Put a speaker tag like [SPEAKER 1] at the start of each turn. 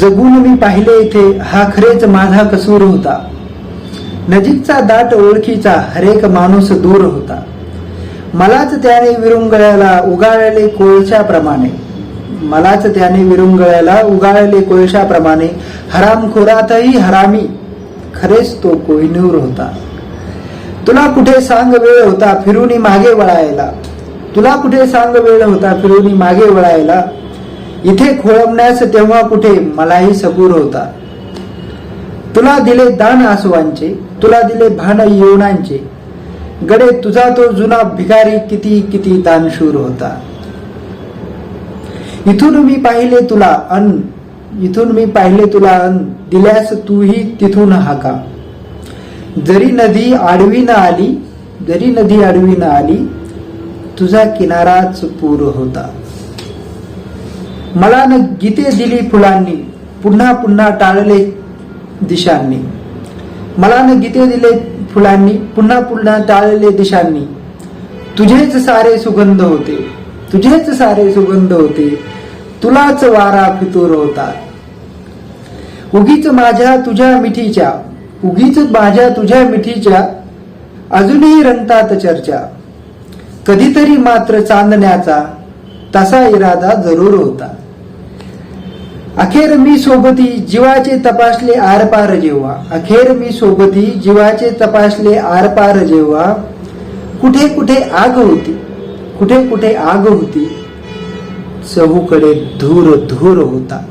[SPEAKER 1] जगून मी पाहिले इथे हा खरेच माझा कसूर होता. नजीकचा दाट ओळखीचा हरेक माणूस दूर होता. मलाच त्याने विरुंगळ्याला उगाळले कोळशाप्रमाणे. मलाच त्याने विरुंगळ्याला उगाळले कोळशाप्रमाणे. हरामखोरातही हरामी. खरेच तो कोहिनूर होता. तुला कुठे सांग वेळ होता फिरूनी मागे वळायला? तुला कुठे सांग वेळ होता फिरूनी मागे वळायला? इथे खोळंबण्यास तेव्हा कुठे मलाही सबूर होता. तुला दिले दान आसवांचे तुला दिले भान येवणांचे. गडे तुझा तो जुना भिकारी किती किती दानशूर होता. इथून मी पाहिले तुला अन इथून मी पाहिले तुला अन दिल्यास तूही तिथून हाका. जरी नदी आडवी न आली जरी नदी आडवी न आली तुझा किनाराच पूर होता. मला न गीते दिली फुलांनी पुन्हा पुन्हा टाळले दिशांनी. मला न गीते दिले फुलांनी पुन्हा पुन्हा टाळले दिशांनी. तुझेच सारे सुगंध होते तुझेच सारे सुगंध होते तुलाच वारा फितूर होता. उगीच माझ्या तुझ्या मिठीच्या उगीच माझ्या तुझ्या मिठीच्या अजूनही रंगतात चर्चा. कधीतरी मात्र चांदण्याचा तसा इरादा जरूर होता. अखेर मी सोबती जीवाचे तपासले आरपार जेव्हा. अखेर मी सोबती जीवाचे तपासले आरपार जेव्हा. कुठे कुठे आग होती? कुठे कुठे आग होती? चहूकडे धूर धूर होता.